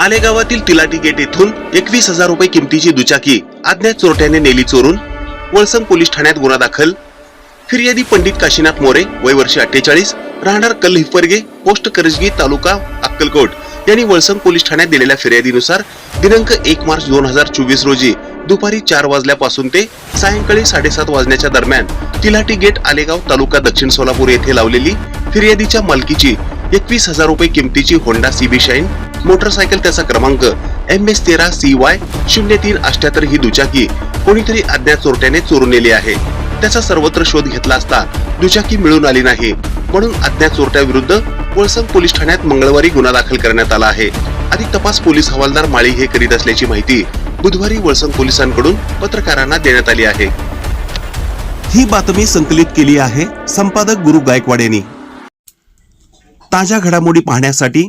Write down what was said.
आलेगावातील तिलाटी gate येथून एकवीस हजार रुपये किमतीची दुचाकी अज्ञात चोरट्याने नेली चोरून वळसंग पोलीस ठाण्यात गुन्हा दाखल. फिर्यादी पंडित काशीनाथ मोरे वय वर्ष अठ्ठेचाळीस राहणार कल हिप्परगे पोस्ट करजगी तालुका अक्कलकोट यांनी वळसंग पोलीस ठाण्यात दिलेल्या फिर्यादीनुसार दिनांक एक मार्च दोन हजार चोवीस रोजी दुपारी चार वाजल्यापासून ते सायंकाळी साडेसात वाजण्याच्या दरम्यान तिलाटी गेट आलेगाव तालुका दक्षिण सोलापूर येथे लावलेली फिर्यादीच्या मालकीची एकवीस हजार रुपये किमतीची होंडा सीबी शाईन मोटरसायकल त्याचा क्रमांक एम एस तेरा सी वाय शून्य तीन अठ्याहत्तर ही दुचाकी कोणीतरी अज्ञात चोरट्याने चोरून नेली आहे. त्याचा सर्वत्र शोध घेतला असता दुचाकी मिळून आली नाही. म्हणून अज्ञात चोरट्या विरुद्ध वळसंग पोलीस ठाण्यात मंगळवारी गुन्हा दाखल करण्यात आला आहे. अधिक तपास पोलीस हवालदार माळी हे करीत असल्याची माहिती बुधवारी वळसंग पोलिसांकडून पत्रकारांना देण्यात आली आहे. ही बातमी संकलित केली आहे संपादक गुरु गायकवाड यांनी. ताज्या घडामोडी पाहण्यासाठी